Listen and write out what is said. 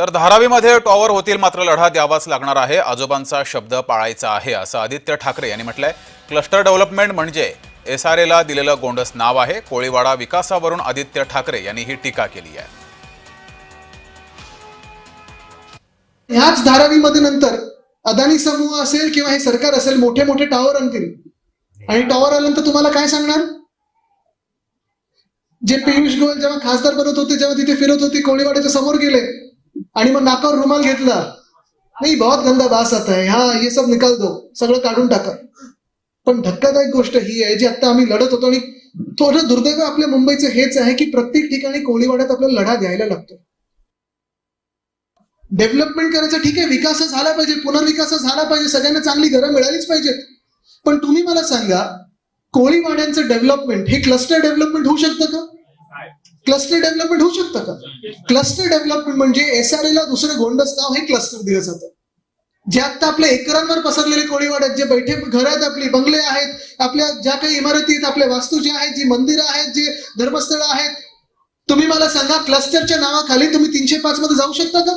तर धारावीमध्ये टॉवर होतील मात्र लढा द्यावाच लागणार आहे. आजोबांचा शब्द पाळायचा आहे असं आदित्य ठाकरे यांनी म्हटलंय. क्लस्टर डेव्हलपमेंट म्हणजे एस आर एला दिलेलं गोंडस नाव आहे. कोळीवाडा विकासावरून आदित्य ठाकरे यांनी ही टीका केली आहे. ह्याच धारावीमध्ये नंतर अदानी समूह असेल किंवा हे सरकार असेल मोठे मोठे टॉवर आणतील. आणि टॉवर आल्यानंतर तुम्हाला काय सांगणार? जे पियुष गोयल जेव्हा खासदार बनत होते जेव्हा तिथे फिरत होते कोळीवाड्याच्या समोर गेले आणि मग नाकावर रुमाल घेतला. नाही बहुत गंदा वास आता है हा हे सब निकाल दो. सगळं काढून टाका. पण धक्कादायक गोष्ट ही आहे जी आता आम्ही लढत होतो आणि थोडं दुर्दैव आपल्या मुंबईचं हेच आहे की प्रत्येक ठिकाणी कोळीवाड्यात आपल्याला लढा द्यायला लागतो. डेव्हलपमेंट करायचं ठीक आहे विकास झाला पाहिजे पुनर्विकास झाला पाहिजे सगळ्यांना चांगली घरं मिळालीच पाहिजेत. पण तुम्ही मला सांगा कोळीवाड्यांचं डेव्हलपमेंट हे क्लस्टर डेव्हलपमेंट होऊ शकतं का? क्लस्टर डेव्हलपमेंट होऊ शकतं का? क्लस्टर डेव्हलपमेंट म्हणजे एसआरए ला दुसरं गोंडस नाव हे क्लस्टर दिलं जातं. जे आता आपल्या एकरांवर पसरलेले कोळीवाड्यात जे बैठे घर आहेत आपली बंगले आहेत आपल्या ज्या काही इमारती आहेत आपल्या वास्तू ज्या आहेत जी मंदिरं आहेत जे धर्मस्थळं आहेत. तुम्ही मला सांगा क्लस्टरच्या नावाखाली तुम्ही तीनशे पाच मध्ये जाऊ शकता का?